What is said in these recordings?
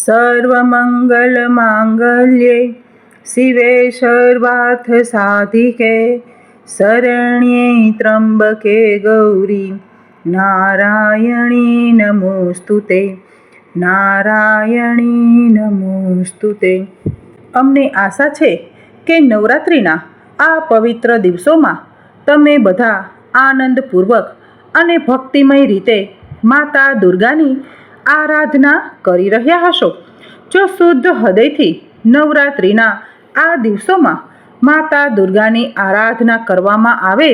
સર્વમંગલમાંગલ્યે शिवे सर्वार्थसाधिके शरण्ये त्र्यम्बके गौरी ગૌરી નારાયણી ते નારાયણી નમોસ્તુતે અમને આશા છે કે નવરાત્રિના આ પવિત્ર દિવસોમાં તમે બધા આનંદપૂર્વક અને ભક્તિમય રીતે માતા દુર્ગાની આરાધના કરી રહ્યા હશો. જો શુદ્ધ હૃદયથી નવરાત્રિના આ દિવસોમાં માતા દુર્ગાની આરાધના કરવામાં આવે,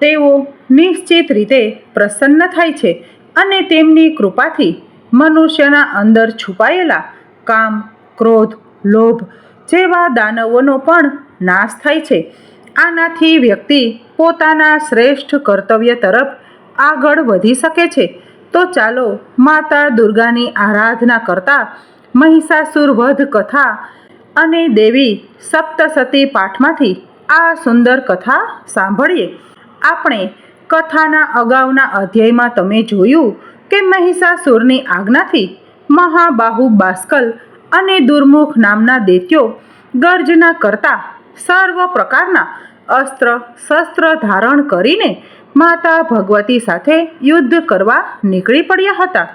તેઓ નિશ્ચિત રીતે પ્રસન્ન થાય છે અને તેમની કૃપાથી મનુષ્યના અંદર છુપાયેલા કામ, ક્રોધ, લોભ જેવા દાનવોનો પણ નાશ થાય છે. આનાથી વ્યક્તિ પોતાના શ્રેષ્ઠ કર્તવ્ય તરફ આગળ વધી શકે છે. તો ચાલો માતા દુર્ગાની આરાધના કરતા મહિષાસુર વધ કથા અને દેવી સપ્તસતી પાઠમાંથી આ સુંદર કથા સાંભળીએ. આપણે કથાના અગાઉના અધ્યાયમાં તમે જોયું કે મહિષાસુરની આજ્ઞાથી મહાબાહુ બાસ્કલ અને દુર્મુખ નામના દૈત્યો ગર્જના કરતા સર્વ પ્રકારના અસ્ત્ર શસ્ત્ર ધારણ કરીને માતા ભગવતી સાથે યુદ્ધ કરવા નીકળી પડ્યા હતા.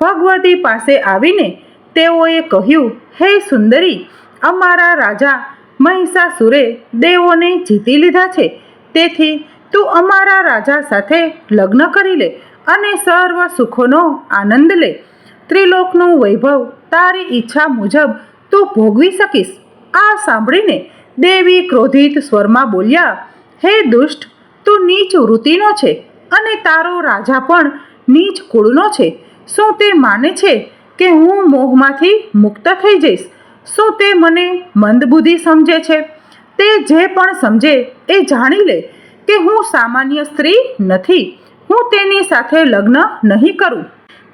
ભગવતી પાસે આવીને તેઓએ કહ્યું, હે સુંદરી, અમારા રાજા મહિષાસુરે દેવોને જીતી લીધા છે. તેથી તું અમારા રાજા સાથે લગ્ન કરી લે અને સર્વ સુખોનો આનંદ લે. ત્રિલોકનું વૈભવ તારી ઈચ્છા મુજબ તું ભોગવી શકીશ. આ સાંભળીને દેવી ક્રોધિત સ્વરમાં બોલ્યા, હે દુષ્ટ તું નીચ વૃત્તિનો છે અને તારો રાજા પણ નીચ કુળનો છે. શું તે માને છે કે હું મોહમાંથી મુક્ત થઈ જઈશ? શું તે મને મંદબુદ્ધિ સમજે છે? તે જે પણ સમજે એ જાણી લે કે હું સામાન્ય સ્ત્રી નથી. હું તેની સાથે લગ્ન નહીં કરું.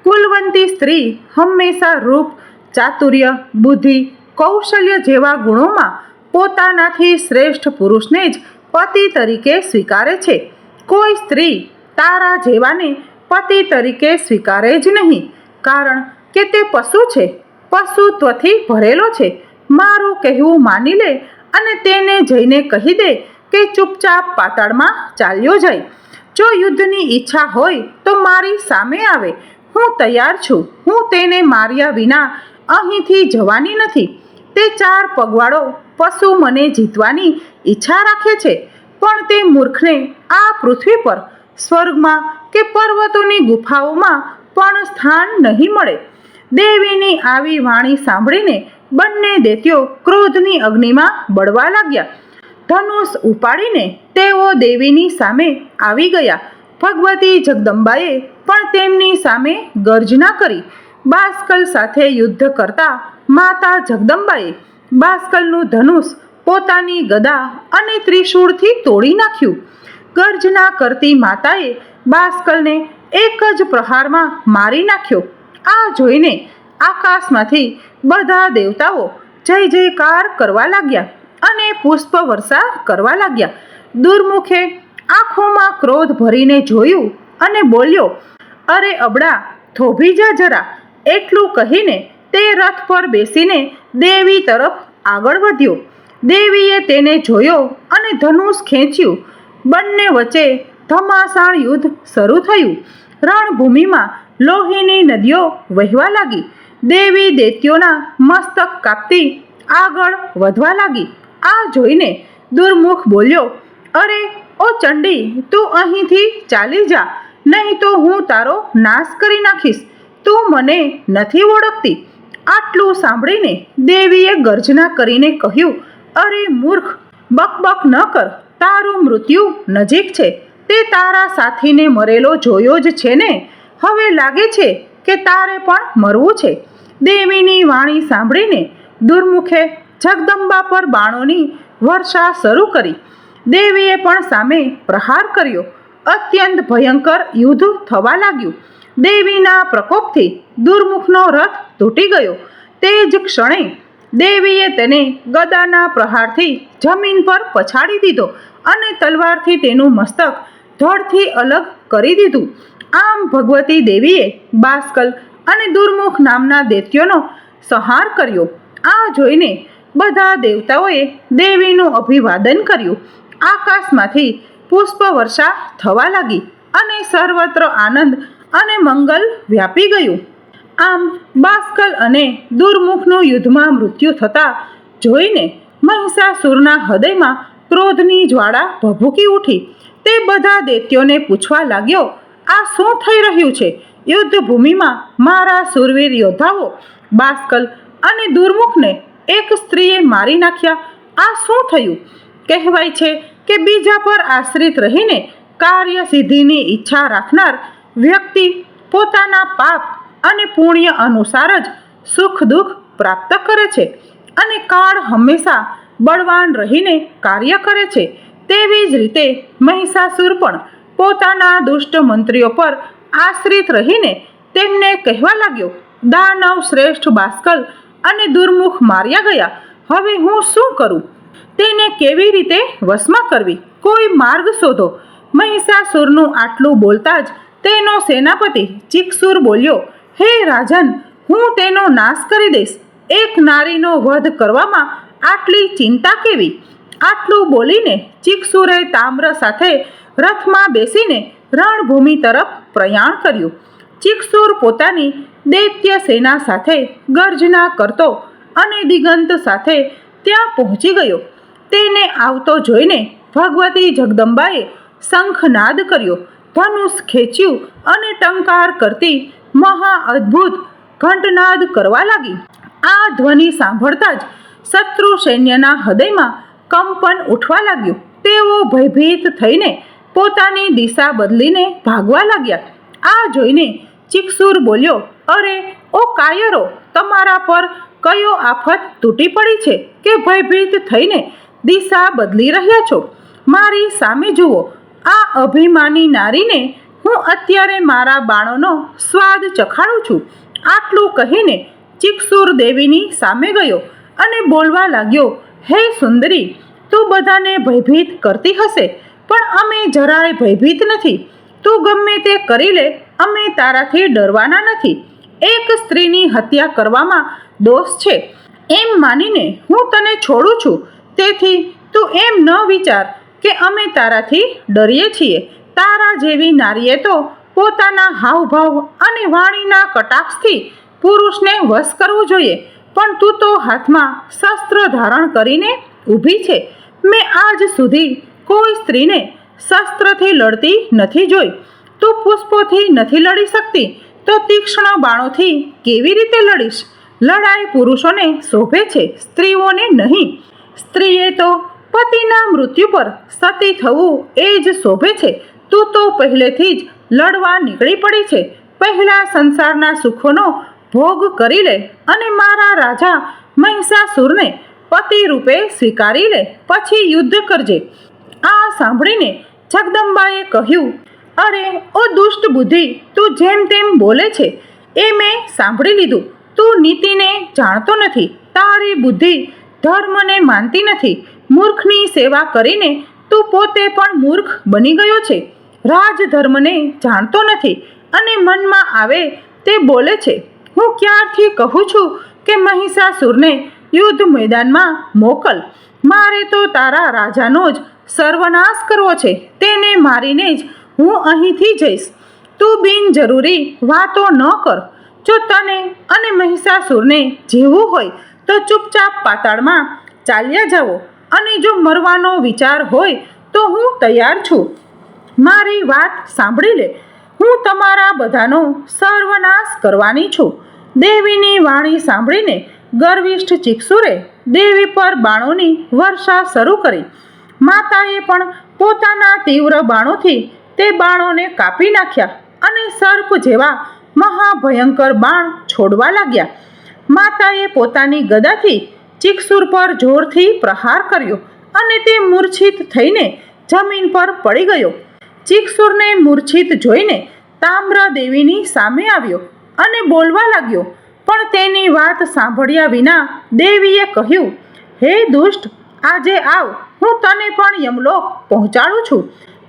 કુલવંતી સ્ત્રી હંમેશા રૂપ, ચાતુર્ય, બુદ્ધિ, કૌશલ્ય જેવા ગુણોમાં પોતાનાથી શ્રેષ્ઠ પુરુષને જ પતિ તરીકે સ્વીકારે છે. કોઈ સ્ત્રી તારા જેવાને પતિ તરીકે સ્વીકારે જ નહીં. કારણ કે તે પશુ છે. પશુત્વથી ભરેલો છે. મારું કહેવું માની લે અને તેને જઈને કહી દે કે ચૂપચાપ પાતાળમાં ચાલ્યો જાય. જો યુદ્ધની ઈચ્છા હોય તો મારી સામે આવે. હું તૈયાર છું. હું તેને માર્યા વિના અહીંથી જવાની નથી. તે ચાર પગવાળો પશુ મને જીતવાની ઈચ્છા રાખે છે. પણ તે મૂર્ખને આ પૃથ્વી પર, સ્વર્ગમાં કે પર્વતોની ગુફાઓમાં પણ સ્થાન નહીં મળે. દેવીની આવી વાણી સાંભળીને બંને દૈત્યો ક્રોધની અગ્નિમાં બળવા લાગ્યા. ધનુષ ઉપાડીને તેઓ દેવીની સામે આવી ગયા. ભગવતી જગદંબાએ પણ તેમની સામે ગર્જના કરી. બાસ્કલ સાથે યુદ્ધ કરતા માતા જગદંબાએ બાસ્કલનું ધનુષ પોતાની ગદા અને ત્રિશૂળથી તોડી નાખ્યું. ગર્જના કરતી માતાએ બાસ્કલને એક જ પ્રહારમાં મારી નાખ્યો. આ જોઈને આકાશમાંથી બધા દેવતાઓ જય જયકાર કરવા લાગ્યા અને પુષ્પ વર્ષા કરવા લાગ્યા. દુર્મુખે આંખોમાં ક્રોધ ભરીને જોયું અને બોલ્યો, અરે અબડા થોભી જા જરા. એટલું કહીને તે રથ પર બેસીને દેવી તરફ આગળ વધ્યો. દેવીએ તેને જોયો અને ધનુષ ખેંચ્યું. બંને વચ્ચે ધમાસાણ યુદ્ધ શરૂ થયું. રણભૂમિમાં લોહીની નદીઓ વહેવા લાગી. દેવી દૈત્યોના મસ્તક કાપતી આગળ વધવા લાગી. આ જોઈને દુર્મુખ બોલ્યો, અરે, ઓ ચંડી, તું અહીંથી ચાલી જા. નહીં તો હું તારો નાશ કરી નાખીશ. તું મને નથી ઓળખતી. આટલું સાંભળીને દેવીએ ગર્જના કરીને કહ્યું, અરે મૂર્ખ, બકબક ન કર. તારું મૃત્યુ નજીક છે. તે તારા સાથીને મરેલો જોયો જ છે ને. હવે લાગે છે કે તારે પણ મરવું છે. દેવીની વાણી સાંભળીને દુર્મુખે જગદંબા પર બાણોની વર્ષા શરૂ કરી. દેવીએ પણ સામે પ્રહાર કર્યો. અત્યંત ભયંકર યુદ્ધ થવા લાગ્યું. દેવીના પ્રકોપથી દુર્મુખનો રથ તૂટી ગયો. તે જ ક્ષણે દેવીએ તેને ગદાના પ્રહારથી જમીન પર પછાડી દીધો અને તલવારથી તેનું મસ્તક ધડથી અલગ કરી દીધું. આમ ભગવતી દેવીએ બાસ્કલ અને દુર્મુખ નામના દૈત્યોનો સંહાર કર્યો. આ જોઈને બધા દેવતાઓએ દેવીનું અભિવાદન કર્યું. આકાશમાંથી પુષ્પ વર્ષા થવા લાગી અને સર્વત્ર આનંદ અને મંગલ વ્યાપી ગયું. આમ બાસ્કલ અને દુર્મુખનું યુદ્ધમાં મૃત્યુ થતાં જોઈને મહિષાસુરના હૃદયમાં ક્રોધની જ્વાળા ભભૂકી ઉઠી. તે બધા દૈત્યોને પૂછવા લાગ્યો, આ શું થઈ રહ્યું છે? યુદ્ધ ભૂમિમાં મારા સુરવીર યોદ્ધાઓ, બાસ્કલ અને દુર્મુખને એક સ્ત્રીએ મારી નાખ્યા. આ શું થયું? કહેવાય છે કે બીજા પર આશ્રિત રહીને કાર્ય સિદ્ધિની ઈચ્છા રાખનાર વ્યક્તિ પોતાના પાપ અને પુણ્ય અનુસાર જ સુખ દુઃખ પ્રાપ્ત કરે છે અને કાળ હંમેશા બળવાન રહીને કાર્ય કરે છે. તેવી જ રીતે મહિષાસુર પણ પોતાના દુષ્ટ મંત્રીઓ પર આશ્રિત રહીને તેમને કહેવા લાગ્યો, દાનવ શ્રેષ્ઠ બાસ્કલ અને દુર્મુખ માર્યા ગયા. હવે હું શું કરું? તેને કેવી રીતે વશમાં કરવી? કોઈ માર્ગ શોધો. મહિષાસુરનું આટલું બોલતા જ તેનો સેનાપતિ ચિકસુર બોલ્યો હે રાજન, હું તેનો નાશ કરી દઈશ. એક નારીનો વધ કરવામાં આટલી ચિંતા કેવી? આટલું બોલીને ચિકસુરે તામ્ર સાથે રથમાં બેસીને રણભૂમિ તરફ પ્રયાણ કર્યું. ચિકસુર પોતાની દૈત્ય સેના સાથે ગર્જના કરતો અને દિગંત સાથે ત્યાં પહોંચી ગયો. તેને આવતો જોઈને ભગવતી જગદંબાએ શંખનાદ કર્યો. ધનુષ ખેંચ્યું અને ટંકાર કરતી મહા અદ્ભુત ઘંટનાદ કરવા લાગી. આ ધ્વનિ સાંભળતા જ શત્રુ સૈન્યના હૃદયમાં કંપન ઉઠવા લાગ્યું. તેઓ ભયભીત થઈને પોતાની દિશા બદલીને ભાગવા લાગ્યા. આ જોઈને ચિકસુર બોલ્યો, અરે, ઓ કાયરો, તમારા પર કયો આફત તૂટી પડી છે કે ભયભીત થઈને દિશા બદલી રહ્યા છો? મારી સામે જુઓ, આ અભિમાની નારીને હું અત્યારે મારા બાણોનો સ્વાદ ચખાડું છું. આટલું કહીને ચિકસુર દેવીની સામે ગયો અને બોલવા લાગ્યો, હે સુંદરી, તું બધાને ભયભીત કરતી હશે, પણ અમે જરાય ભયભીત નથી. તું ગમે તે કરી લે, અમે તારાથી ડરવાના નથી. એક સ્ત્રીની હત્યા કરવામાં દોષ છે. એમ માનીને હું તને છોડું છું. તેથી તું એમ ન વિચાર કે અમે તારાથી ડરીએ છીએ. તારા જેવી નારીએ તો પોતાના હાવભાવ અને વાણીના કટાક્ષથી પુરુષને વશ કરવું જોઈએ. પણ તું તો હાથમાં શસ્ત્ર ધારણ કરીને ઊભી છે. મેં આજ સુધી કોઈ સ્ત્રીને શસ્ત્રથી લડતી નથી જોઈ. તું પુષ્પોથી નથી લડી શકતી. તો તીક્ષ્ણ બાણોથી કેવી રીતે લડીશ? લડાઈ પુરુષોને શોભે છે, સ્ત્રીઓને નહીં. સ્ત્રીએ તો પતિના મૃત્યુ પર સતી થવું એ જ શોભે છે. તું તો પહેલેથી જ લડવા નીકળી પડી છે. પહેલા સંસારના સુખોનો ભોગ કરી લે અને મારા રાજા મહિષાસુરને પતિ રૂપે સ્વીકારી લે. પછી યુદ્ધ કરજે. આ સાંભળીને જગદંબાએ કહ્યું, અરે, ઓ દુષ્ટ બુદ્ધિ, તું જેમ તેમ બોલે છે. એ મેં સાંભળી લીધું. તું નીતિને જાણતો નથી. તારી બુદ્ધિ ધર્મને માનતી નથી. મૂર્ખની સેવા કરીને તું પોતે પણ મૂર્ખ બની ગયો છે. રાજધર્મને જાણતો નથી અને મનમાં આવે તે બોલે છે, હું ક્યારથી કહું છું કે મહિષાસુરને યુદ્ધ મેદાનમાં મોકલ? મારે તો તારા રાજાનો જ સર્વનાશ કરવો છે, તેને મારીને જ હું અહીંથી જઈશ. તું બિનજરૂરી વાતો ન કર. જો તને અને મહિષાસુરને જીવવું હોય, તો ચૂપચાપ પાતાળમાં ચાલ્યા જાઓ અને જો મરવાનો વિચાર હોય, તો હું તૈયાર છું. મારી વાત સાંભળી લે. હું તમારા બધાનો સર્વનાશ કરવાની છું. દેવીની વાણી સાંભળીને ગર્વિષ્ઠ ચિક્ષુરે દેવી પર બાણોની વર્ષા શરૂ કરી. માતાએ પણ પોતાના તીવ્ર બાણોથી તે બાણોને કાપી નાખ્યા અને સર્પ જેવા મહાભયંકર બાણ છોડવા લાગ્યા. માતાએ પોતાની ગદાથી ચિક્ષુર પર જોરથી પ્રહાર કર્યો અને તે મૂર્છિત થઈને જમીન પર પડી ગયો. ચિકસુરને મૂર્છિત જોઈને તામ્ર દેવીની સામે આવ્યો અને બોલવા લાગ્યો. પણ તેની વાત સાંભળ્યા વિના દેવીએ કહ્યું, હે દુષ્ટ, આજે આવ. હું તને પણ યમલોક પહોંચાડું છું.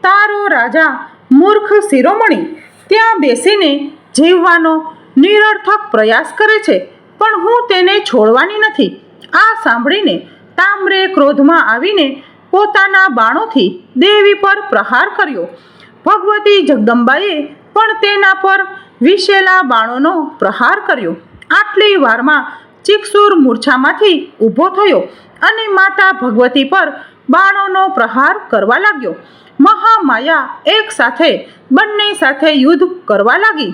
તારો રાજા મૂર્ખ શિરોમણી ત્યાં બેસીને જીવવાનો નિરર્થક પ્રયાસ કરે છે, પણ હું તેને છોડવાની નથી. આ સાંભળીને તામ્રે ક્રોધમાં આવીને પોતાના બાણોથી દેવી પર પ્રહાર કર્યો. ભગવતી જગદંબાએ પણ તેના પર વિશેલા બાણોનો પ્રહાર કર્યો. આટલી વારમાં ચિકસુર મૂર્છામાંથી ઊભો થયો અને માતા ભગવતી પર બાણોનો પ્રહાર કરવા લાગ્યો. મહામાયા એક સાથે બંને સાથે યુદ્ધ કરવા લાગી.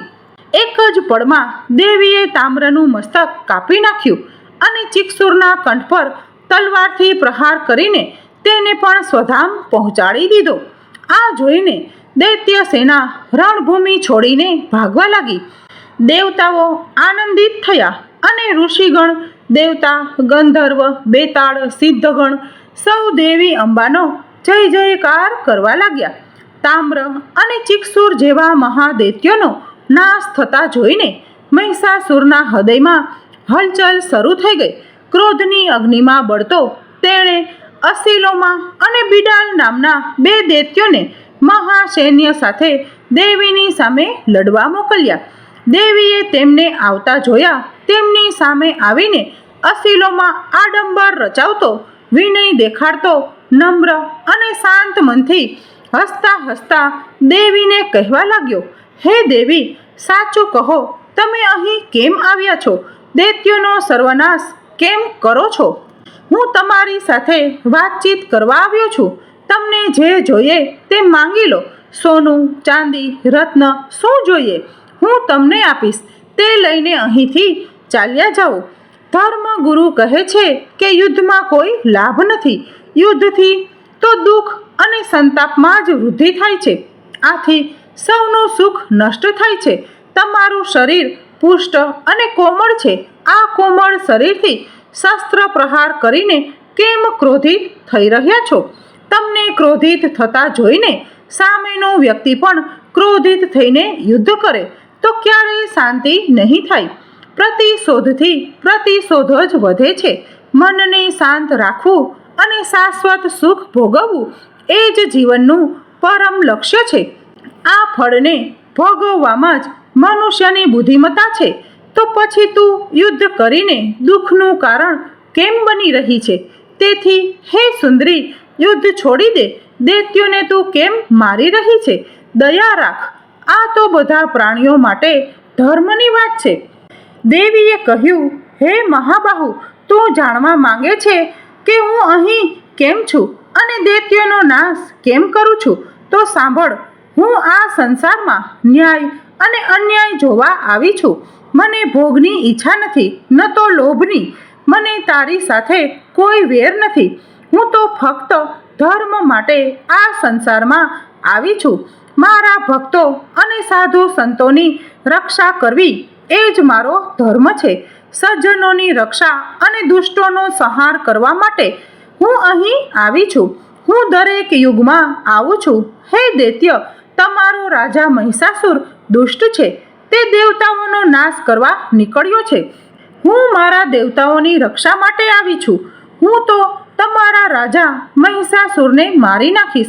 એક જ પળમાં દેવીએ તામ્રનું મસ્તક કાપી નાખ્યું અને ચિકસુરના કંઠ પર તલવારથી પ્રહાર કરીને તેને પણ સ્વધામ પહોંચાડી દીધો. આ જોઈને દૈત્ય સેના રણભૂમિ છોડીને ભાગવા લાગી. દેવતાઓ આનંદિત થયા અને ઋષિગણ, દેવતા, ગંધર્વ, બેતાળ, સિદ્ધગણ, સૌ દેવી અંબાનો જય જયકાર કરવા લાગ્યા. તામ્ર અને ચિકસુર જેવા મહાદૈત્યોનો નાશ થતા જોઈને મહિષાસુરના હૃદયમાં હલચલ શરૂ થઈ ગઈ. ક્રોધની અગ્નિમાં બળતો તેણે અસીલોમાં અને બિડાલ નામના બે દૈત્યોને મહાસૈન્ય સાથે દેવીની સામે લડવા મોકલ્યા. દેવીએ તેમને આવતા જોયા, તેમની સામે આવીને અસિલોમાં આડંબર રચાવતો, વિનય દેખાડતો, નમ્ર અને શાંત મનથી હસતા હસતા દેવીને કહેવા લાગ્યો, હે દેવી, સાચું કહો, તમે અહીં કેમ આવ્યા છો? દૈત્યોનો સર્વનાશ કેમ કરો છો? હું તમારી સાથે વાતચીત કરવા આવ્યો છું. તમને જે જોઈએ તે માંગી લો. સોનું, ચાંદી, રત્ન શું જોઈએ? હું તમને આપીશ. તે લઈને અહીંથી ચાલ્યા જાઓ. ધર્મગુરુ કહે છે કે યુદ્ધમાં કોઈ લાભ નથી. યુદ્ધથી તો દુઃખ અને સંતાપમાં જ વૃદ્ધિ થાય છે. આથી સૌનું સુખ નષ્ટ થાય છે. તમારું શરીર પુષ્ટ અને કોમળ છે. આ કોમળ શરીરથી શસ્ત્ર પ્રહાર કરીને કેમ ક્રોધિત થઈ રહ્યા છો? તમને ક્રોધિત થતા જોઈને સામેનો વ્યક્તિ પણ ક્રોધિત થઈને યુદ્ધ કરે તો ક્યારેય શાંતિ નહીં થાય? પ્રતિશોધથી પ્રતિશોધ જ વધે છે. મનને શાંત રાખવું અને શાશ્વત સુખ ભોગવવું એ જ જીવનનું પરમ લક્ષ્ય છે. આ ફળને ભોગવવામાં જ મનુષ્યની બુદ્ધિમત્તા છે. તો પછી તું યુદ્ધ કરીને દુઃખનું કારણ કેમ બની રહી છે? તેથી હે સુંદરી, યુદ્ધ છોડી દે. દૈત્યોને તું કેમ મારી રહી છે? દયા રાખ. આ તો બધા પ્રાણીઓ માટે ધર્મની વાત છે. દેવીએ કહ્યું, હે મહાબાહુ, તું જાણવા માંગે છે કે હું અહીં કેમ છું અને દૈત્યોનો નાશ કેમ કરું છું? તો સાંભળ, હું આ સંસારમાં ન્યાય અને અન્યાય જોવા આવી છું. મને ભોગની ઈચ્છા નથી, ન તો લોભની. મને તારી સાથે કોઈ વેર નથી. હું તો ફક્ત ધર્મ માટે આ સંસારમાં આવી છું. મારા ભક્તો અને સાધુ સંતોની રક્ષા કરવી એ જ મારો ધર્મ છે. સજ્જનોની રક્ષા અને દુષ્ટોનો સંહાર કરવા માટે હું અહીં આવી છું. હું દરેક યુગમાં આવું છું. હે દૈત્ય, તમારો રાજા મહિષાસુર દુષ્ટ છે. તે દેવતાઓનો નાશ કરવા નીકળ્યો છે. હું મારા દેવતાઓની રક્ષા માટે આવી છું. હું તો તમારા રાજા મહિષાસુરને મારી નાખીશ.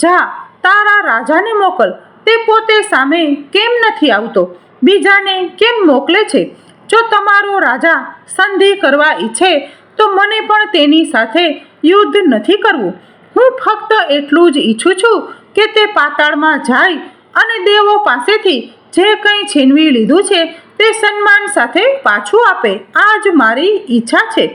જા, તારા રાજાને મોકલ. તે પોતે સામે કેમ નથી આવતો? બીજાને કેમ મોકલે છે? જો તમારો રાજા સંધિ કરવા ઈચ્છે, તો મને પણ તેની સાથે યુદ્ધ નથી કરવું. હું ફક્ત એટલું જ ઈચ્છું છું કે તે પાતાળમાં જાય અને દેવો પાસેથી જે કંઈ છીનવી લીધું છે તે સન્માન સાથે પાછું આપે. આ જ મારી ઈચ્છા છે.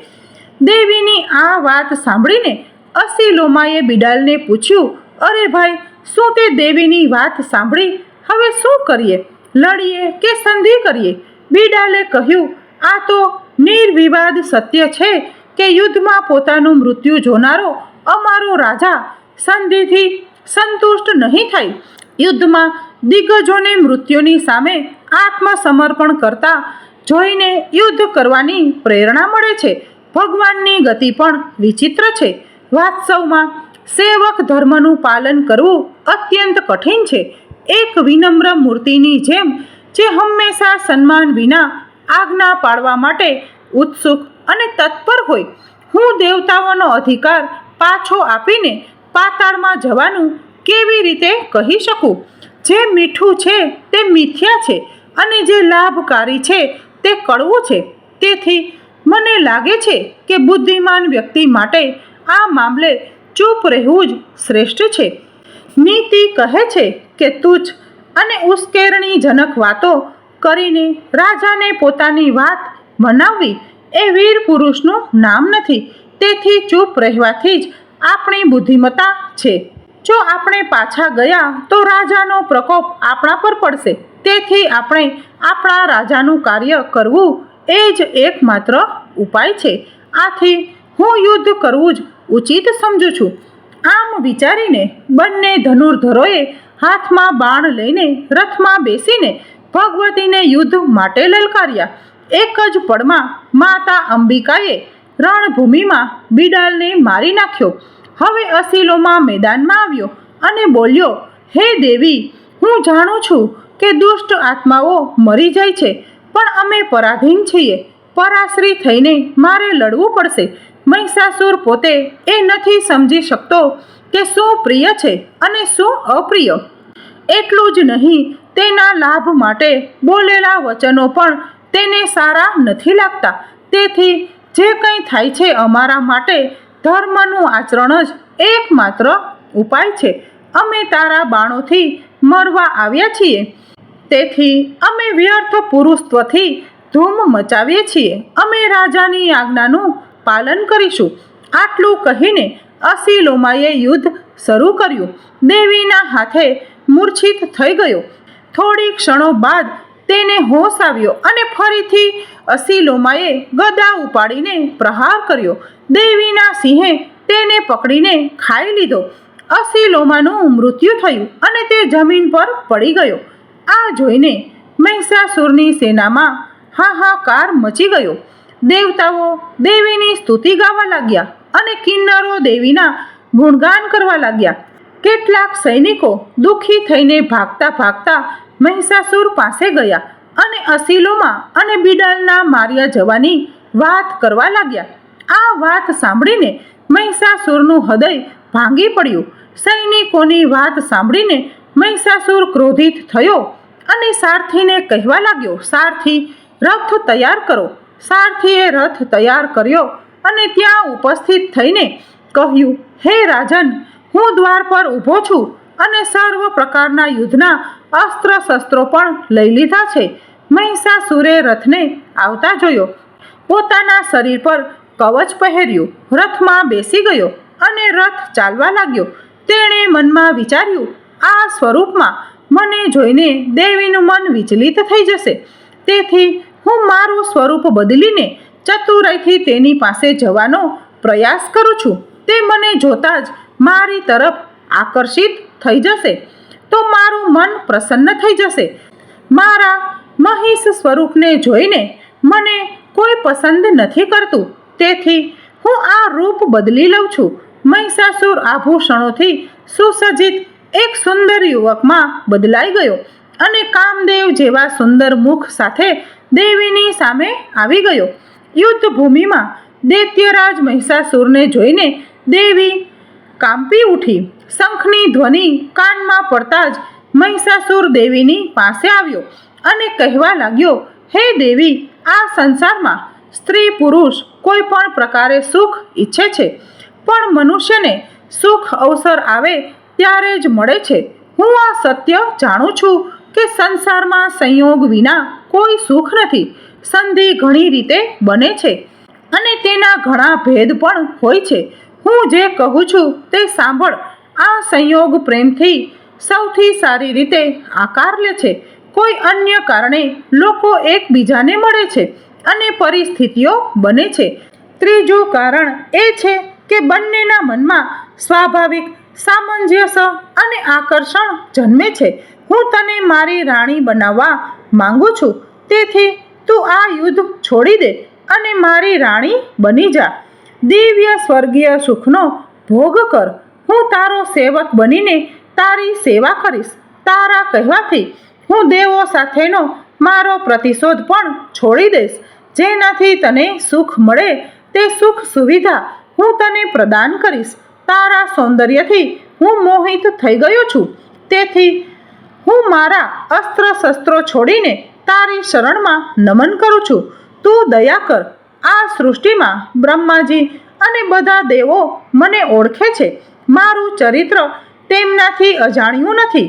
દેવીની આ વાત સાંભળીને અસીલોમાએ બિડાલને પૂછ્યું, અરે ભાઈ, શું તે દેવીની વાત સાંભળી? હવે શું કરીએ? લડીએ કે સંધિ કરીએ? બિડાલે કહ્યું, આ તો નિર્વિવાદ સત્ય છે કે યુદ્ધમાં પોતાનું મૃત્યુ જોનારો અમારો રાજા સંધિથી સંતુષ્ટ નહીં થાય. યુદ્ધમાં દિગ્ગજોને મૃત્યુની સામે આત્મસમર્પણ કરતા જોઈને યુદ્ધ કરવાની પ્રેરણા મળે છે. ભગવાનની ગતિ પણ વિચિત્ર છે. વાસ્તવમાં સેવક ધર્મનું પાલન કરવું અત્યંત કઠિન છે. એક વિનમ્ર મૂર્તિની જેમ જે હંમેશા સન્માન વિના આજ્ઞા પાડવા માટે ઉત્સુક અને તત્પર હોય. હું દેવતાઓનો અધિકાર પાછો આપીને પાતાળમાં જવાનું કેવી રીતે કહી શકું? જે મીઠું છે તે મિથ્યા છે અને જે લાભકારી છે તે કડવું છે. તેથી મને લાગે છે કે બુદ્ધિમાન વ્યક્તિ માટે આ મામલે ચૂપ રહેવું જ શ્રેષ્ઠ છે. નીતિ કહે છે કે તુચ્છ અને ઉશ્કેરણીજનક વાતો કરીને રાજાને પોતાની વાત મનાવવી એ વીર પુરુષનું નામ નથી. તેથી ચૂપ રહેવાથી જ આપણી બુદ્ધિમત્તા છે. જો આપણે પાછા ગયા તો રાજાનો પ્રકોપ આપણા પર પડશે. તેથી આપણે આપણા રાજાનું કાર્ય કરવું એ જ એકમાત્ર ઉપાય છે. આથી હું યુદ્ધ કરવું જ ઉચિત સમજું છું. આમ વિચારીને બંને ધનુર્ધરોએ હાથમાં બાણ લઈને રથમાં બેસીને ભગવતીને યુદ્ધ માટે લલકાર્યા. એક જ પળમાં માતા અંબિકાએ રણભૂમિમાં બિડાલને મારી નાખ્યો. હવે અસીલોમાં મેદાનમાં આવ્યો અને બોલ્યો, હે દેવી, હું જાણું છું કે દુષ્ટ આત્માઓ મરી જાય છે, પણ અમે પરાધીન છીએ. પરાશ્રી થઈને મારે લડવું પડશે. મહિષાસુર પોતે એ નથી સમજી શકતો કે શું પ્રિય છે અને શું અપ્રિય. એટલું જ નહીં, તેના લાભ માટે બોલેલા વચનો પણ તેને સારા નથી લાગતા. તેથી જે કંઈ થાય છે અમારા માટે ધર્મનું આચરણ જ એકમાત્ર ઉપાય છે. અમે તારા બાણોથી મરવા આવ્યા છીએ. તેથી અમે વ્યર્થ પુરુષત્વથી ધૂમ મચાવીએ છીએ. અમે રાજાની આજ્ઞાનું પાલન કરીશું. આટલું કહીને અસીલોમાએ યુદ્ધ શરૂ કર્યું. દેવીના હાથે મૂર્છિત થઈ ગયો. થોડી ક્ષણો બાદ તેને હોશ આવ્યો અને ફરીથી અસીલોમાએ ગદા ઉપાડીને પ્રહાર કર્યો. દેવીના સિંહે તેને પકડીને ખાઈ લીધો. અસીલોમાનું મૃત્યુ થયું અને તે જમીન પર પડી ગયો. આ જોઈને મહિષાસુરની સેનામાં હાહાકાર મચી ગયો. દેવતાઓ દેવીની સ્તુતિ ગાવા લાગ્યા અને કિન્નરો દેવીના ગુણગાન કરવા લાગ્યા. કેટલાક સૈનિકો દુઃખી થઈને ભાગતા ભાગતા મહિષાસુર પાસે ગયા અને અસીલોમાં અને બિડાલના માર્યા જવાની વાત કરવા લાગ્યા. આ વાત સાંભળીને મહિષાસુરનું હૃદય ભાંગી પડ્યું. સૈનિકોની વાત સાંભળીને મહિષાસુર ક્રોધિત થયો અને સારથીને કહેવા લાગ્યો, સારથી, રથ તૈયાર કરો. સારથીએ રથ તૈયાર કર્યો અને ત્યાં ઉપસ્થિત થઈને કહ્યું, હે રાજન, હું દ્વાર પર ઊભો છું અને સર્વ પ્રકારના યુદ્ધના અસ્ત્ર શસ્ત્રો પણ લઈ લીધા છે. મહિષાસુરે રથને આવતા જોયો. પોતાના શરીર પર કવચ પહેર્યું. રથમાં બેસી ગયો અને રથ ચાલવા લાગ્યો. તેણે મનમાં વિચાર્યું, આ સ્વરૂપમાં મને જોઈને દેવીનું મન વિચલિત થઈ જશે. તેથી હું મારું સ્વરૂપ બદલીને ચતુરાઈથી તેની પાસે જવાનો પ્રયાસ કરું છું. તે મને જોતાં જ મારી તરફ આકર્ષિત થઈ જશે. તો મારું મન પ્રસન્ન થઈ જશે. મારા મહિષ સ્વરૂપને જોઈને મને કોઈ પસંદ નથી કરતું. તેથી હું આ રૂપ બદલી લઉં છું. મહિષાસુર આભૂષણોથી સુસજ્જિત એક સુંદર યુવકમાં બદલાઈ ગયો અને કામદેવ જેવા સુંદર મુખ સાથે દેવીની સામે આવી ગયો. યુદ્ધ ભૂમિમાં દૈત્યરાજ મહિષાસુરને જોઈને દેવી કાંપી ઉઠી શંખની ધ્વનિ કાનમાં પડતા જ મહિષાસુર દેવીની પાસે આવ્યો અને કહેવા લાગ્યો, હે દેવી, આ સંસારમાં સ્ત્રી પુરુષ કોઈ પણ પ્રકારે સુખ ઈચ્છે છે. પણ મનુષ્યને સુખ અવસર આવે ત્યારે જ મળે છે. હું આ સત્ય જાણું છું કે સંસારમાં સંયોગ વિના કોઈ સુખ નથી. સંધિ ઘણી રીતે બને છે અને તેના ઘણા ભેદ પણ હોય છે. હું જે કહું છું તે સાંભળ. આ સંયોગ પ્રેમથી સૌથી સારી રીતે આકાર લે છે. કોઈ અન્ય કારણે લોકો એકબીજાને મળે છે અને પરિસ્થિતિઓ બને છે. ત્રીજું કારણ એ છે કે બંનેના મનમાં સ્વાભાવિક સામંજસ્ય અને આકર્ષણ જન્મે છે. હું તને મારી રાણી બનાવવા માંગુ છું. તેથી તું આ યુદ્ધ છોડી દે અને મારી રાણી બની જા. દિવ્ય સ્વર્ગીય સુખનો ભોગ કર. હું તારો સેવક બનીને તારી સેવા કરીશ. તારા કહેવાથી હું દેવો સાથેનો મારો પ્રતિશોધ પણ છોડી દઈશ. જેનાથી તને સુખ મળે તે સુખ સુવિધા હું તને પ્રદાન કરીશ. તારા સૌંદર્યથી હું મોહિત થઈ ગયો છું. તેથી હું મારા અસ્ત્ર શસ્ત્રો છોડીને તારી શરણમાં નમન કરું છું. તું દયા કર. આ સૃષ્ટિમાં બ્રહ્માજી અને બધા દેવો મને ઓળખે છે. મારું ચરિત્ર તેમનાથી અજાણ્યું નથી.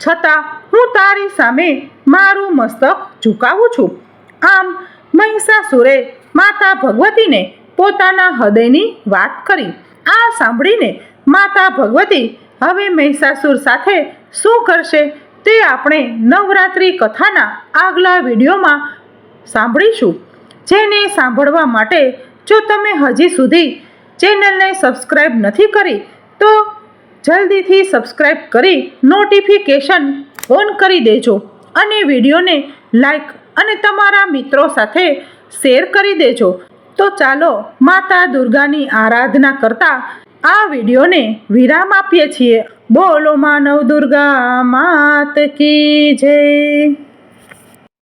છતાં હું તારી સામે મારું મસ્તક ઝુકાવું છું. આમ મહિષાસુરે માતા ભગવતીને પોતાના હૃદયની વાત કરી. આ સાંભળીને માતા ભગવતી હવે મહિષાસુર સાથે શું કરશે તે આપણે નવરાત્રિ કથાના આગલા વિડીયોમાં સાંભળીશું. જેને સાંભળવા માટે જો તમે હજી સુધી ચેનલને સબસ્ક્રાઈબ નથી કરી, તો જલ્દીથી સબસ્ક્રાઈબ કરી નોટિફિકેશન ઓન કરી દેજો અને વિડીયોને લાઈક અને તમારા મિત્રો સાથે શેર કરી દેજો. તો ચાલો માતા દુર્ગાની આરાધના કરતા આ વિડીયોને વિરામ આપીએ છીએ. બોલો માનવ દુર્ગા, માત કી જય.